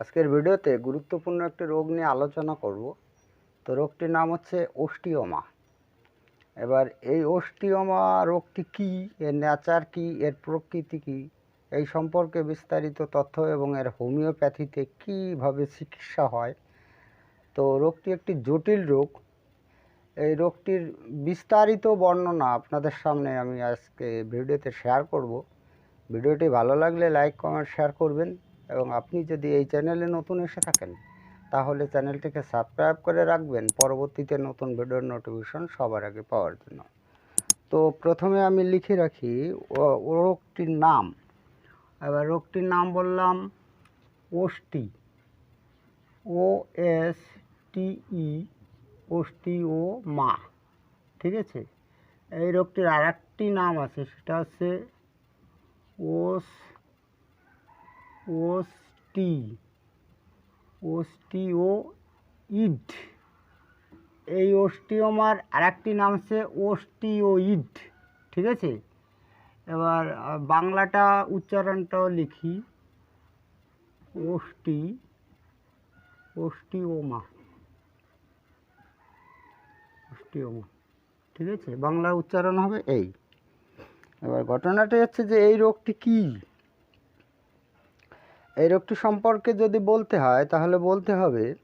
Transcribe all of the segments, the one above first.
আজকের ভিডিওতে গুরুত্বপূর্ণ একটি রোগ নিয়ে আলোচনা করব। তো রোগটির নাম হচ্ছে ওস্টিওমা এবার এই ওস্টিওমা রোগটি কী? এর নেচার কী? এর প্রকৃতি কী? এই সম্পর্কে বিস্তারিত তথ্য এবং এর হোমিওপ্যাথিতে কীভাবে চিকিৎসা হয়? তো রোগটি একটি জটিল রোগ। এই রোগটির বিস্তারিত বর্ণনা আপনাদের সামনে আমি আজকে ভিডিওতে শেয়ার করব। ভিডিওটি ভালো লাগলে লাইক কমেন্ট শেয়ার করবেন। এবং আপনি যদি এই চ্যানেলে নতুন এসে থাকেন, তাহলে চ্যানেলটিকে সাবস্ক্রাইব করে রাখবেন। পরবর্তীতে নতুন ভিডিওর নোটিফিকেশন সবার আগে পাওয়ার জন্য। তো প্রথমে আমি লিখে রাখি রোগটির নাম। এবার রোগটির নাম বললাম ওষ্টি ও এস টি ই ওষ্টি ও মা। ঠিক আছে? এই রোগটির আর নাম আছে, সেটা হচ্ছে ওস ওস্টি ওস্টিও ইড এই ওস্টিওমার আরেকটি নাম হচ্ছে ওস্টিওইড, ঠিক আছে? এবার বাংলাটা উচ্চারণটাও লিখি। ওষ্টি ওস্টিওমা। ওস্টিওমা, ঠিক আছে? বাংলা উচ্চারণ হবে এই। এবার ঘটনাটা হচ্ছে যে এই রোগটি কী? এই রোগটি সম্পর্কে যদি বলতে হয়, তাহলে বলতে হবে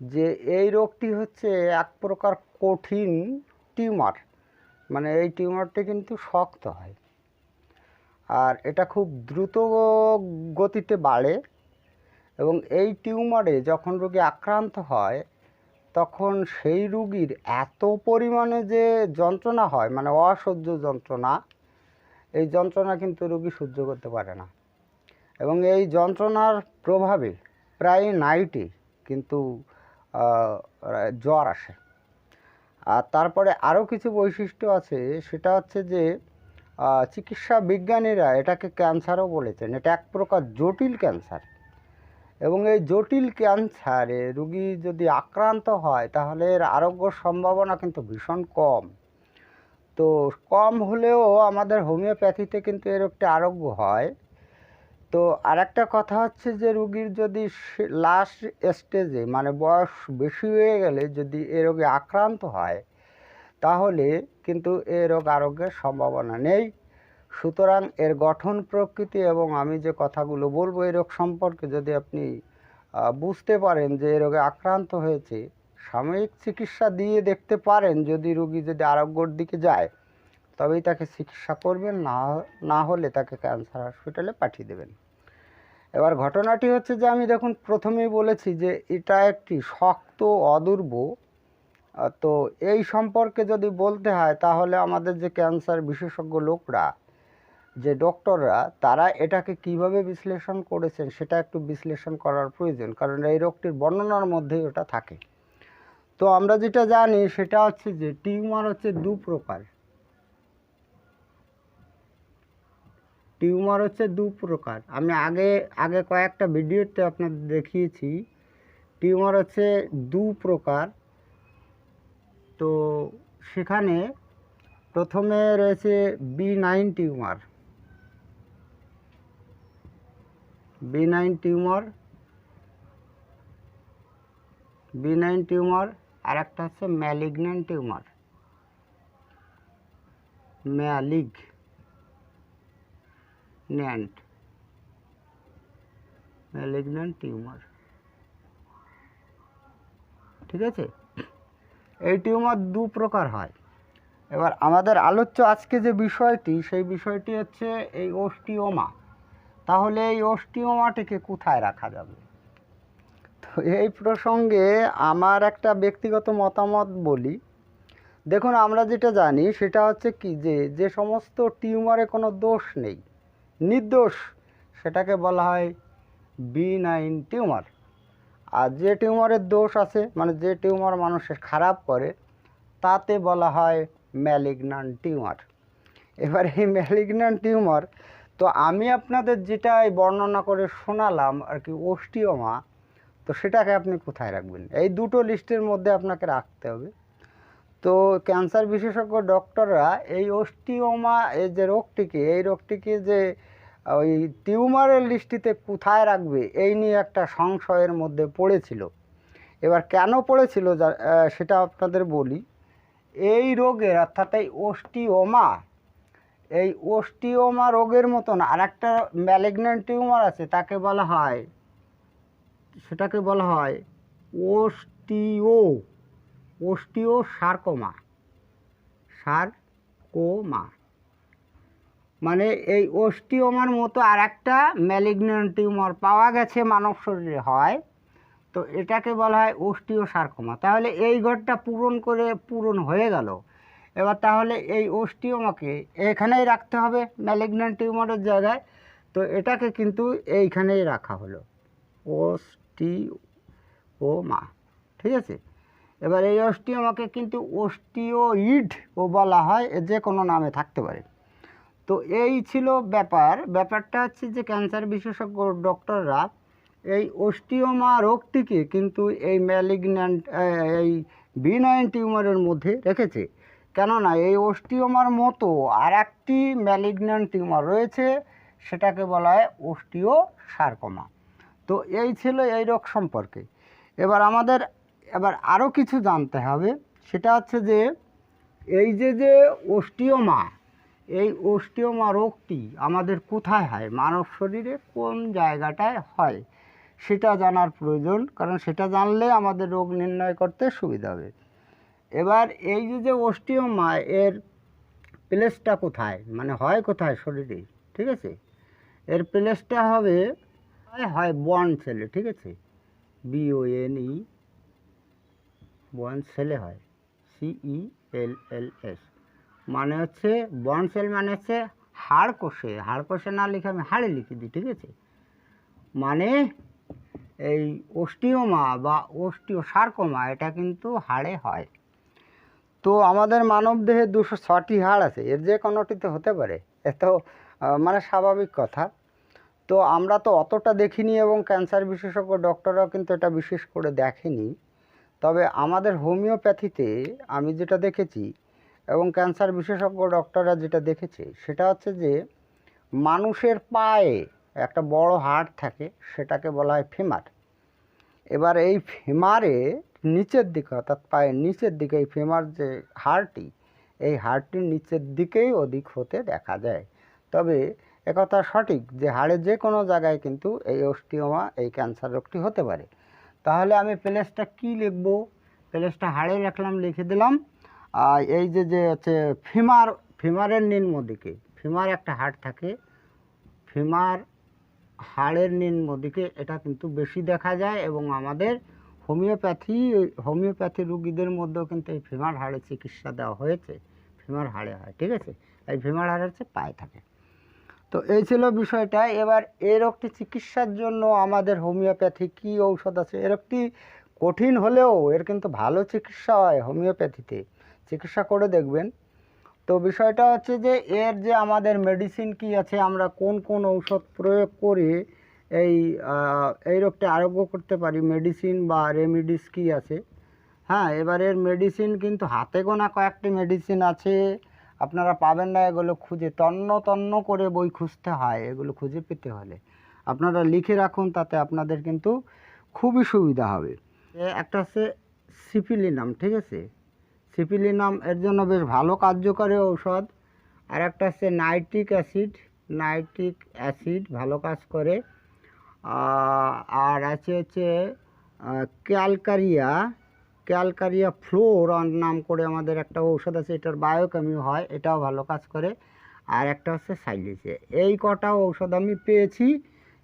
যে এই রোগটি হচ্ছে এক প্রকার কঠিন টিউমার। মানে এই টিউমারটি কিন্তু শক্ত হয়। আর এটা খুব দ্রুত গতিতে বাড়ে এবং এই টিউমারে যখন রোগী আক্রান্ত হয়, তখন সেই রুগীর এত পরিমাণে যে যন্ত্রণা হয় মানে অসহ্য যন্ত্রণা, এই যন্ত্রণা কিন্তু রুগী সহ্য করতে পারে না। এবং এই যন্ত্রণার প্রভাবে প্রায় নাইটে কিন্তু জ্বর আসে। আর তারপরে আরও কিছু বৈশিষ্ট্য আছে, সেটা হচ্ছে যে চিকিৎসা বিজ্ঞানীরা এটাকে ক্যান্সারও বলেছেন। এটা এক প্রকার জটিল ক্যান্সার। এবং এই জটিল ক্যান্সারে রুগী যদি আক্রান্ত হয়, তাহলে এর আরোগ্য সম্ভাবনা কিন্তু ভীষণ কম। তো কম হলেও আমাদের হোমিওপ্যাথিতে কিন্তু এর একটি আরোগ্য হয়। তো আরেকটা কথা হচ্ছে যে রুগীর যদি লাস্ট স্টেজে মানে বয়স বেশি হয়ে গেলে যদি এ রোগে আক্রান্ত হয়, তাহলে কিন্তু এ রোগ আরোগ্যের সম্ভাবনা নেই। সুতরাং এর গঠন প্রকৃতি এবং আমি যে কথাগুলো বলব এই রোগ সম্পর্কে যদি আপনি বুঝতে পারেন যে এ রোগে আক্রান্ত হয়েছে, সাময়িক চিকিৎসা দিয়ে দেখতে পারেন যদি রুগী যদি আরোগ্যর দিকে যায়। তবেই তাকে চিকিৎসা করবেন, না না হলে তাকে ক্যান্সার হসপিটালে পাঠিয়ে দেবেন। এবার ঘটনাটি হচ্ছে যে, আমি দেখুন প্রথমেই বলেছি যে, এটা একটি শক্ত, অদূর্ব তো এই সম্পর্কে যদি বলতে হয়, তাহলে আমাদের যে ক্যান্সার বিশেষজ্ঞ লোকরা, যে ডক্টররা তারা এটাকে কীভাবে বিশ্লেষণ করেছেন, সেটা একটু বিশ্লেষণ করার প্রয়োজন, কারণ এই রোগটির বর্ণনার মধ্যেই ওটা থাকে। তো আমরা যেটা জানি, সেটা হচ্ছে যে, টিউমার হচ্ছে দু প্রকার টিউমার হচ্ছে দু প্রকার। আমি আগে আগে কয়েকটা ভিডিওতে আপনাদের দেখিয়েছি। টিউমার হচ্ছে দু প্রকার। তো সেখানে প্রথমে রয়েছে benign tumour. Benign tumour, benign tumour, আর একটা হচ্ছে malignant tumour. Malignant malignant tumour. ঠিক আছে? এই টিউমার দু প্রকার হয়। এবার আমাদের আলোচ্য আজকে যে বিষয়টি, সেই বিষয়টি হচ্ছে এই ওস্টিওমা তাহলে এই ওস্টিওমাটিকে কোথায় রাখা যাবে? তো এই প্রসঙ্গে আমার একটা ব্যক্তিগত মতামত বলি। দেখুন, আমরা যেটা জানি, সেটা হচ্ছে কি যে যে সমস্ত টিউমারে কোনো দোষ নেই। নির্দোষ, সেটাকে বলা হয় বি নাইন টিউমার। আর যে টিউমারের দোষ আছে মানে যে টিউমার মানুষের খারাপ করে, তাতে বলা হয় ম্যালিগনান টিউমার। এবার এই ম্যালিগনান টিউমার, তো আমি আপনাদের যেটা এই বর্ণনা করে শোনালাম, আর কি ওস্টিওমা তো সেটাকে আপনি কোথায় রাখবেন? এই দুটো লিস্টের মধ্যে আপনাকে রাখতে হবে। তো ক্যান্সার বিশেষজ্ঞ ডক্টররা এই ওস্টিওমা এই যে রোগটিকে, এই রোগটিকে যে ওই টিউমারের লিস্টিতে কোথায় রাখবে, এই নিয়ে একটা সংশয়ের মধ্যে পড়েছিল। এবার কেন পড়েছিল সেটা আপনাদের বলি। এই রোগের অর্থাৎ এই ওস্টিওমা এই ওস্টিওমা রোগের মতন আর একটা ম্যালিগন্যান্ট টিউমার আছে, তাকে বলা হয়, সেটাকে বলা হয় ওস্টিও ওস্টিও সার্কোমা। সার্কোমা। মানে এই ওস্টিওমার মতো আর একটা ম্যালিগন্যান্ট টিউমার পাওয়া গেছে মানব শরীরে হয়। তো এটাকে বলা হয় ওস্টিও সার্কোমা। তাহলে এই ঘরটা পূরণ করে পূরণ হয়ে গেল। এবার তাহলে এই ওস্টিওমাকে এখানেই রাখতে হবে ম্যালিগন্যান্ট টিউমারের জায়গায়। তো এটাকে কিন্তু এইখানেই রাখা হলো। ওস্টিওমা ঠিক আছে? এবার এই অস্টিওমাকে কিন্তু অস্টিওইড ও বলা হয় যে কোনো নামে থাকতে পারে। তো এই ছিল ব্যাপার। ব্যাপারটা হচ্ছে যে ক্যান্সার বিশেষজ্ঞ ডক্টররা এই অস্টিওমা রোগটিকে কিন্তু এই ম্যালিগন্যান্ট এই বিনাইন টিউমারের মধ্যে রেখেছে। কেননা এই অস্টিওমার মতো আর একটি ম্যালিগন্যান্ট টিউমার রয়েছে, সেটাকে বলা হয় অস্টিও সার্কোমা তো এই ছিল এই রোগ সম্পর্কে। এবার আমাদের এবার আরও কিছু জানতে হবে। সেটা হচ্ছে যে, এই যে যে অস্টিওমা, এই অস্টিওমা রোগটি আমাদের কোথায় হয়? মানব শরীরে কোন জায়গাটায় হয়? সেটা জানার প্রয়োজন, কারণ সেটা জানলে আমাদের রোগ নির্ণয় করতে সুবিধা হবে। এবার এই যে যে অস্টিওমা, এর প্লেসটা কোথায়? মানে হয় কোথায় শরীরে? ঠিক আছে? এর প্লেসটা হবে, হয় বন সেলে, ঠিক আছে? বিওএন ই বন সেলে হয় সিই এল এল এস মানে হচ্ছে বন সেল মানে হচ্ছে হাড় কোষে হাড় কোষে না লিখে আমি হাড়ে লিখে দিই, ঠিক আছে? মানে এই অস্টিওমা বা অস্টিও সার্কোমা এটা কিন্তু হাড়ে হয়। তো আমাদের মানব দেহে দুশো ছটি হাড় আছে, এর যে কোনোটিতে হতে পারে, এ তো মানে স্বাভাবিক কথা। তো আমরা তো অতটা দেখিনি এবং ক্যান্সার বিশেষজ্ঞ ডক্টররাও কিন্তু এটা বিশেষ করে দেখেনি। তবে আমাদের হোমিওপ্যাথিতে আমি যেটা দেখেছি এবং ক্যান্সার বিশেষজ্ঞ ডক্টররা যেটা দেখেছে, সেটা হচ্ছে যে মানুষের পায়ে একটা বড় হাড় থাকে, সেটাকে বলা হয় ফিমার। এবার এই ফিমারে নিচের দিকে, অর্থাৎ পায়ের নিচের দিকে এই ফেমার যে হাড়টি, এই হাড়টির নিচের দিকেই অধিক হতে দেখা যায়। তবে একথা সঠিক যে হাড়ের যে কোনো জায়গায় কিন্তু এই অস্টিওমা, এই ক্যান্সার রোগটি হতে পারে। তাহলে আমি প্লেসটা কী লিখব? প্লেসটা হাড়ে রাখলাম, লিখে দিলাম। আর এই যে যে হচ্ছে ফিমার, ফিমারের নিম্ন দিকে, ফিমার একটা হাড় থাকে। ফিমার হাড়ের নিম্ন দিকে এটা কিন্তু বেশি দেখা যায় এবং আমাদের হোমিওপ্যাথি হোমিওপ্যাথি রুগীদের মধ্যেও কিন্তু এই ফিমার হাড়ে চিকিৎসা দেওয়া হয়েছে। ফিমার হাড়ে হয়, ঠিক আছে? এই ফিমার হাড় হচ্ছে পায়ে থাকে। তো এই ছিল বিষয়টা। এবার এই রোগটি চিকিৎসার জন্য আমাদের হোমিওপ্যাথি কী ঔষধ আছে? এর একটি কঠিন হলেও এর কিন্তু ভালো চিকিৎসা হয় হোমিওপ্যাথিতে। চিকিৎসা করে দেখবেন। তো বিষয়টা হচ্ছে যে, এর যে আমাদের মেডিসিন কি আছে, আমরা কোন কোন ঔষধ প্রয়োগ করে এই এই রোগটি আরোগ্য করতে পারি? মেডিসিন বা রেমিডিস কি আছে? হ্যাঁ এবার এর মেডিসিন কিন্তু হাতে গোনা কয়েকটি মেডিসিন আছে। আপনারা পাবেন না এগুলো খুঁজে, তন্ন তন্ন করে বই খুঁজতে হয় এগুলো খুঁজে পেতে হলে। আপনারা লিখে রাখুন, তাতে আপনাদের কিন্তু খুবই সুবিধা হবে। একটা হচ্ছে সিপিলিনাম ঠিক আছে? সিপিলিনাম এর জন্য বেশ ভালো কার্যকরী ঔষধ। আর একটা হচ্ছে নাইট্রিক অ্যাসিড নাইট্রিক অ্যাসিড ভালো কাজ করে। আর আছে হচ্ছে ক্যালকারিয়া। ক্যালকারিয়া ফ্লোর নাম করে আমাদের একটা ঔষধ আছে, এটার বায়োকেমি হয়, এটাও ভালো কাজ করে। আর একটা হচ্ছে সাইলিসে এই কটা ঔষধ আমি পেয়েছি।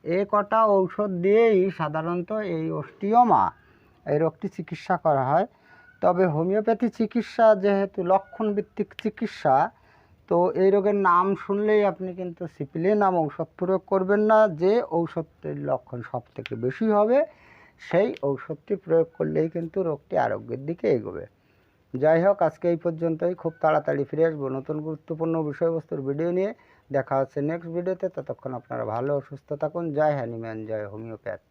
এই কটা ঔষধ দিয়েই সাধারণত এই অস্টিওমা, এই রোগটি চিকিৎসা করা হয়। তবে হোমিওপ্যাথি চিকিৎসা যেহেতু লক্ষণভিত্তিক চিকিৎসা, তো এই রোগের নাম শুনলেই আপনি কিন্তু সিপিলে নাম ঔষধ প্রয়োগ করবেন না, যে ঔষধটির লক্ষণ সব থেকে বেশি হবে। সেই ঔষধটি প্রয়োগ করলেই কিন্তু রোগটি আরোগ্যের দিকে এগোবে। যাই হোক, আজকে এই পর্যন্তই। খুব তাড়াতাড়ি ফিরে আসব নতুন গুরুত্বপূর্ণ বিষয়বস্তুর ভিডিও নিয়ে। দেখা হচ্ছে নেক্সট ভিডিওতে ততক্ষণ আপনারা ভালো, সুস্থ থাকুন। জয় হ্যানিম্যান জয় হোমিওপ্যাথ।